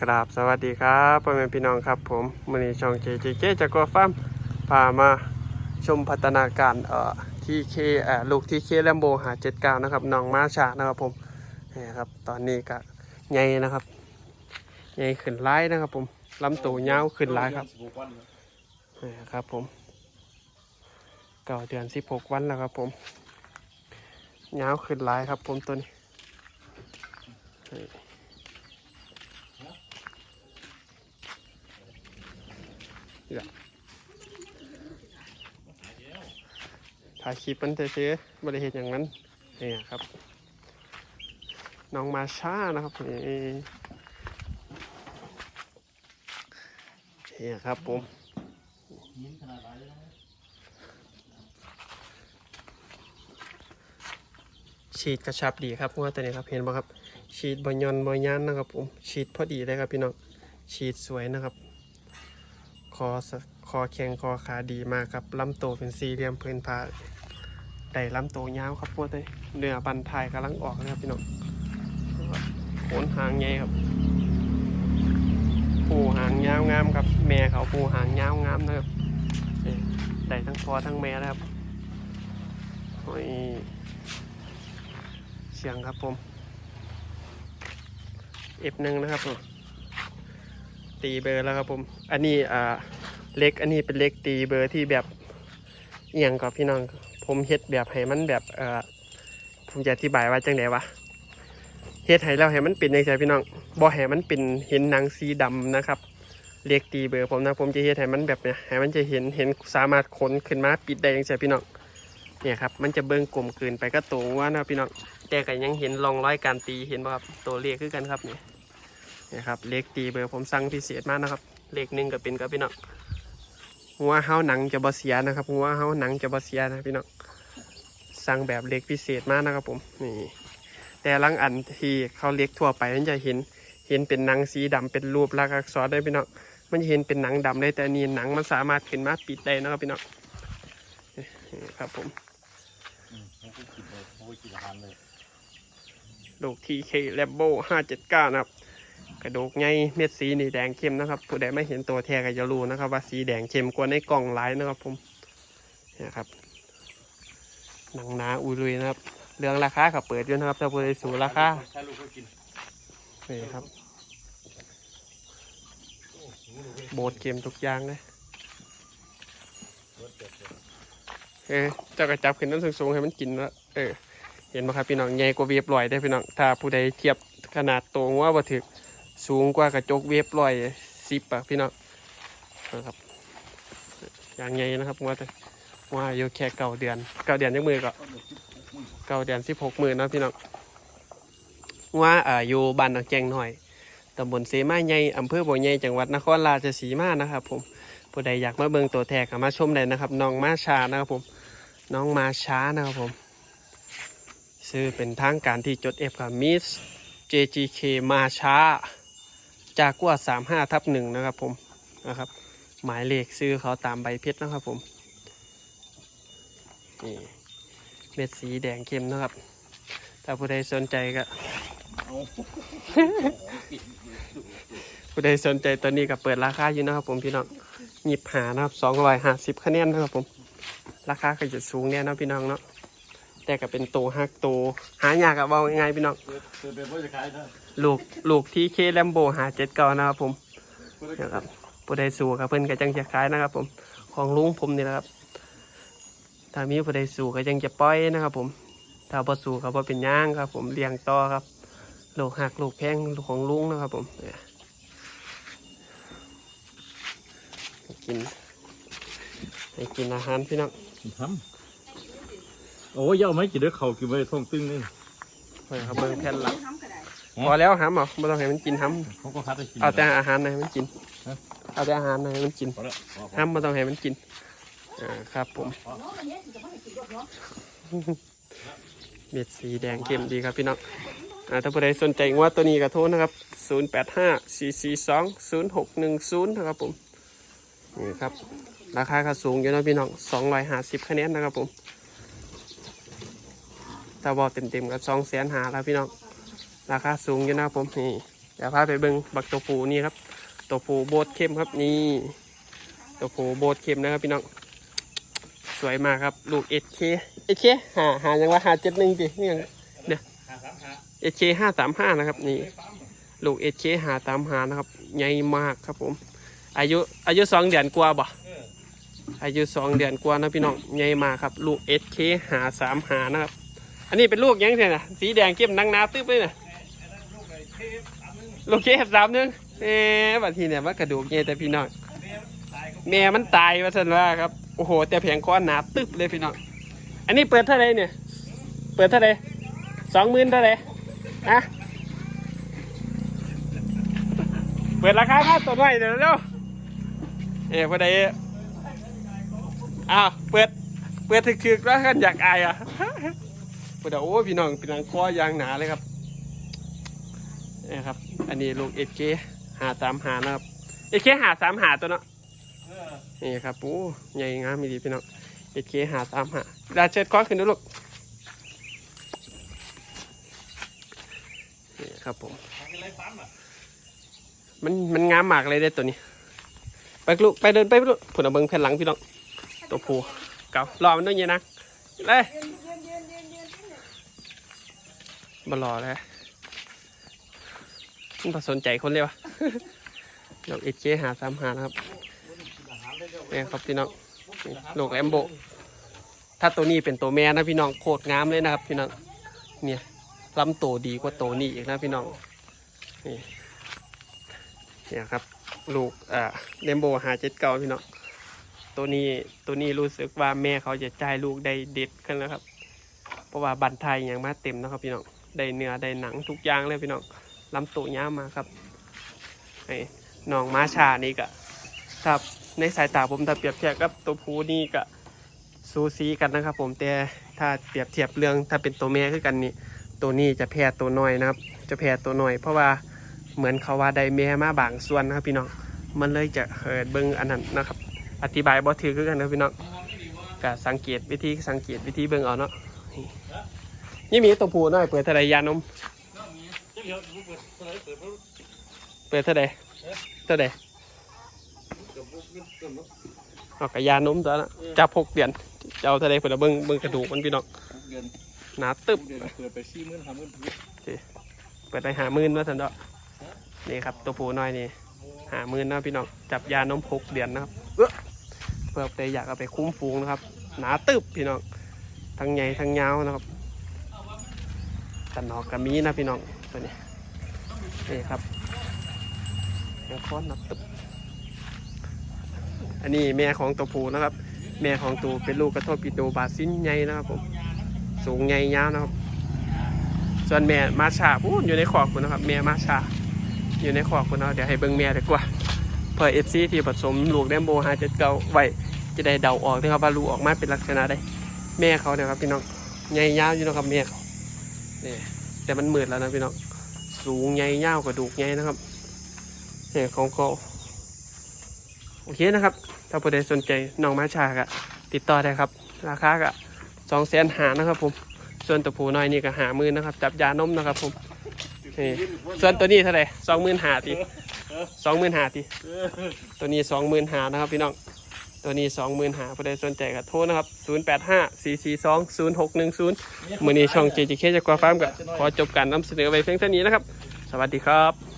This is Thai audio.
กราบสวัสดีครับพ่อแม่พี่น้องครับ ผมมือนี้ช่องเจเจเจจากัวฟาร์มพามาชมพัฒนาการเอ่อที่เคเอ่อลูกที่เคแลมโบหาเจ็ดเก้านะครับน้องมาชานะครับผมนี่ครับตอนนี้ก็ใหญ่นะครับใหญ่ขึ้นไล่นะครับ ผมลำตัวยาวขึ้นไล่ครับนี่ครับผมเก่าเดือนสิบหกวันแล้วครับผมยาวขึ้นไล่ครับ ผมตัวนี้ นี่ถ่ายคลิปมันเฉยๆบริเหตุอย่างนั้นนี่ครับ น้องมาช้านะครับนี่นี่ครับผมฉีดกระชับดีครับเพราะว่าตัวนี้ครับเห็นป่ะครับ ฉีดบอยอนบอยันนะครับผมฉีดพอดีเลยครับพี่น้องฉีดสวยนะครับ อคอแข็งคอขาดีมากครับลำโตวเป็นสี่เหลี่ยมพื้นผ้าได้ลำโตวยาวครับพวกเลยเนื้อบันทายกำลังออกนะครับพี่น้องโขนหางใหญ่ครับผูหางยาวงามครับ แม่เขาผูหางยาวงามนะครับได้ทั้งพอทั้งแม่นะครับโอ้ยเสียงครับผมเอฟหนึ่งนะครับผม ตีเบอร์แล้วครับผม อันนี้อ่าเล็กอันนี้เป็นเล็กตีเบอร์ที่แบบเอียงกับพี่น้อง ผมเฮ็ดแบบให้มันแบบเอ่อผมจะอธิบายว่าจังไดวะเฮ็ดให้เราให้มันเป็นจังไงพี่น้องบ่ให้มันเป็นเห็นหนังสีดำนะครับเล็กตีเบอร์ผมนะผมจะเฮ็ดให้มันแบบเนี้ยให้มันจะเห็นเห็นสามารถขนขึ้นมาปิดได้จังไงพี่น้องเนี่ยครับมันจะเบิ่งกลมเกินไปก็ตรงว่านะพี่น้องแต่ก็ยังเห็นรองร้อยการตีเห็นป่ะครับตัวเลขคือกันครับเนี่ย นะครับเลขตีเบอร์ผมสั่งพิเศษมากนะครับเลขหนึ่งก็เป็นกับพี่น้องหัวเฮาหนังจะบเสียนะครับหัวเฮาหนังจะบเสียนะพี่น้องสั่งแบบเลขพิเศษมากนะครับผมนี่แต่ลังอันที่เขาเล็กทั่วไปมันจะเห็นเห็นเป็นหนังสีดำเป็นรูปลักษณ์อักษรได้พี่น้องมันจะเห็นเป็นหนังดำได้แต่อันนี่หนังมันสามารถขึ้นมาปิดได้นะครับพี่น้องนี่ครับผมอืมเขาก็กินเลยเขาก็กินอาหารเลยลูกทีเคแลมโบห้าเจ็ดเก้านะครับ กระดูกไงเม็ดสีนี่แดงเข้มนะครับ ผู้ใดไม่เห็นตัวแท้ก็จะรู้นะครับ ว่าสีแดงเข้มกว่าในกล่องไลน์นะครับผมนี่ครับหนังหนาอุยลุยนะครับ เรื่องราคาก็เปิดอยู่นะครับแต่ผู้ใดสูราคาถ้าลูกก็กินนี่ครับ โบดเกมทุกอย่างเลยเออเจ้ากระจับขึ้นนั้นสูงๆให้มันกินแล้วเออเห็นไหมครับพี่น้องใหญ่กว่าเวียบลอยได้พี่น้องถ้าผู้ใดเทียบขนาดตัวว่าบ่ถึก สูงกว่ากระจกเวฟร้อยสิบอะพี่น้องนะครับ อย่างไงนะครับว่าแต่ว่าอยู่แค่เก้าเดือนเก้าเดือนยังมือก็เก้าเดือนสิบหกหมื่นนะพี่น้องว่าอ่าอยู่บ้านหนองแจงหน่อยตำบลเสมาใหญ่อำเภอบัวใหญ่จังหวัดนครราชสีมานะครับผมผู้ใดอยากมาเบิ่งตัวแทกมาชมได้นะครับน้องมาชานะครับผมน้องมาช้านะครับผม ซื้อเป็นทางการที่จดเอฟครับมิส JGK มาช้า จากกว่า35ทับหนึ่งนะครับผมนะครับ หมายเลขซื้อเขาตามใบเพชรนะครับผมนี่เม็ดสีแดงเข้มนะครับ ถ้าผู้ใดสนใจก็ผู้ใดสนใจตัวนี้ก็เปิดราคาอยู่นะครับผมพี่น้องหยิบหานะครับสองร้อยห้าสิบคะแนนนะครับผม ราคาก็จะสูงแน่นะพี่น้องเนาะ แต่ก็เป็นตัวฮักตัวหายากกับเบาง่ายๆพี่น้องเกิดเป็นพ่อจะขายนะลูกลูกที่เคแลมโบหาเจ็ดเก่านะครับผมนะครับผู้ใดสู่กับเพิ่อนก็จังจะขายนะครับ ผม ของลุงผมนี่แหละครับ ถ้ามีผู้ใดสู่ก็จังจะปล่อยนะครับ ผม ถ้าบ่สู่ก็บ่เป็นย่างครับ ผมเลี้ยงต่อครับลูกหักลูกแพงของลุงนะครับ ผมให้กินให้กินอาหารพี่น้องทำ โอ้ยยาไหมกินด้วยเขากินไปท้องตึงนี่เฮ้ยครับเบิ่งแผ่นหลังพอแล้วหามเอาไม่ต้องให้มันกินหามเขาก็คัดให้กินเอาแต่อาหารให้มันกินฮะเอาแต่อาหารให้มันกินพอแล้วพอพอห้ามไม่ต้องให้มันกินอ่าครับผม เม็ดสีแดงเข้มดีครับพี่น้องอ่าถ้าผู้ใดสนใจงว่าตัวนี้ก็โทรนะครับ 0 8 5 4 4 2 0 6 1 0 นะครับผม นี่ครับ ราคาก็สูงอยู่นะพี่น้อง 250คะแนนนะครับผม ถ้าบอเต็มๆก็2แสนหาแล้วพี่น้องราคาสูงอยู่นะผมนี่เดี๋ยวพาไปเบิ้งบักตัวผูนี่ครับตัวผูโบดเข้มครับนี่ตัวผูโบดเข้มนะครับพี่น้องสวยมากครับลูกเอเคเอเคหาหายังว่าหาเจ็ดหนึ่งดินี่ยังเดี๋ยวเอเคห้าสามห้านะครับนี่ลูกเอเคหาตามหานะครับใหญ่มากครับผม อายุอายุสองเดือนกว่าบ่อายุสองเดือนกว่านะพี่น้องใหญ่มากครับ ลูกเอเคหาสามหานะครับ อันนี้เป็นลูกยังไงนะสีแดงเข้มนังนาตึ๊บเลยนะลูกเคฟสามนึงเอ๊ะบางทีเนี่ยมันกระดูกเนี่ยแต่พี่น้องแม่มันตายว่าสันว่าครับโอ้โห แต่แผงคอหนาตึ๊บเลยพี่น้องอันนี้เปิดเท่าไรเนี่ย เปิดเท่าไรสองหมื่นเท่าไรอะเปิดราคาค่าตัวหน่อยเดี๋ยวเร็วเอ๊ะพอดีอ้าวเปิดเปิดถึกๆแล้วกันอยากอายอะ พูดเอาโอ้พี่น้องเป็นหลังคอยางหนาเลยครับนี่ครับ อันนี้ลูกเอเคหาสามหานะครับเอเคหาสามหาตัวเนาะนี่ครับโอ้ใหญ่งามมีดีพี่น้องเอเคหาสามหาดาเชิดคว้าขึ้นดูลูกนี่ครับผมมันมันงามมากเลยเด้ตัวนี้ ไปลูกไปเดินไปลูกผุนเอาเบิ้งแผ่นหลังพี่น้องตัวผูเก่ารอมันด้วยเย็นนะเลย บรอแล้วมันสนใจคนเลยวะดอกเอเจหาสามหานะครับเนี่ยครับพี่น้องลูกแลมโบ ถ้าตัวนี้เป็นตัวแม่นะพี่น้องโคตรงามเลยนะครับ พี่น้อง เนี่ยลำโตดีกว่าตัวนี้อีกนะพี่น้อง นี่เนี่ยครับ ลูกอ่าเลมโบหาเจ็ดเก้าพี่น้อง ตัวนี้ตัวนี้รู้สึกว่าแม่เขาจะจ่ายลูกได้เด็ดขึ้นแล้วครับ เพราะว่าบันไทยอย่างมาเต็มนะครับพี่น้อง ได้เนื้อได้หนังทุกอย่างเลยพี่น้องลำตัวยาวมาครับไอ้น้องม้าชานี่ก็ถ้าในสายตาผมถ้าเปรียบเทียบกับตัวผู้นี่ก็ซูซีกันนะครับ ผมแต่ถ้าเปรียบเทียบเรื่องถ้าเป็นตัวแม่คือกันนี่ตัวนี้จะแพ้ตัวน้อยนะครับ จะแพ้ตัวน้อย เพราะว่าเหมือนเขาว่าได้แม่มาบางส่วนนะครับ พี่น้องมันเลยจะเหิดเบิ้งอันนั้นนะครับ อธิบายบ่ถือคือกันนะพี่น้องก็สังเกตวิธีสังเกตวิธีเบิ้งเอาเนาะ นี่มีตัวผู้น้อยเปิดเท่าไรยานมเปิดเท่าไรเท่าไรเอากระยานมตัวละจับหกเดือนจะเอาเท่าไรเปิดเอาเบิ้งเบิ้งกระดูกมันพี่น้องหนาตึบเดือนเปิดไปสี่หมื่นห้าหมื่นเปิดไปหาหมื่นว่าสันเดอกนี่ครับตัวผู้น้อยนี่หาหมื่นนะพี่น้องจับยานมหกเดือนนะครับเอ้อเพื่อไปอยากเอาไปคุ้มฟูงนะครับ หนาตึบพี่น้องทั้งใหญ่ทั้งยาวนะครับ กันนอกกระมีนะพี่น้องตัวนี้นี่ครับยังค้อนหนักตึบอันนี้แม่ของตัวผูนะครับ แม่ของตัวเป็นลูกกระทบปิโดบาซินใหญ่นะครับผมสูงใหญ่ยาวนะครับ ส่วนแม่มาชาพูอยู่ในขอบคุณนะครับ แม่มาชาอยู่ในขอบคุณเนาะเดี๋ยวให้เบิ่งแม่ดีกว่าเพื่อเอฟซีที่ผสมลูกแดมโบฮาเจ็ดเก้าไว้จะได้เดาออกนะครับว่าลูกออกมาเป็นลักษณะใดแม่เขาเนี่ยครับพี่น้องใหญ่ยาวอยู่นะครับแม่เขา นี่แต่มันมืดแล้วนะพี่น้องสูงใหญ่ยาวกระดูกใหญ่นะครับเนี่ยของเขาโอเคนะครับ ถ้าผู้ใดสนใจน้องมาชากะติดต่อได้ครับ ราคากะสองแสนหานะครับ ผม ส่วนตัวผู้น้อยนี่ก็หามือนะครับ จับยานมนะครับ ผมนี่ส่วนตัวนี้เท่าไหร่สองหมื่นหาทีสองหมื่นหาทีตัวนี้สองหมื่นหานะครับพี่น้อง ตัวนี้สองหมื่นหาผู้ใดสนใจก็โทรนะครับศูนย์แปดห้าสี่สี่สองศูนย์หกหนึ่งศูนย์มือนี้ช่องเจจิเคจากกวาฟาร์มก็ขอจบการนำเสนอไว้เพียงเท่านี้นะครับ สวัสดีครับ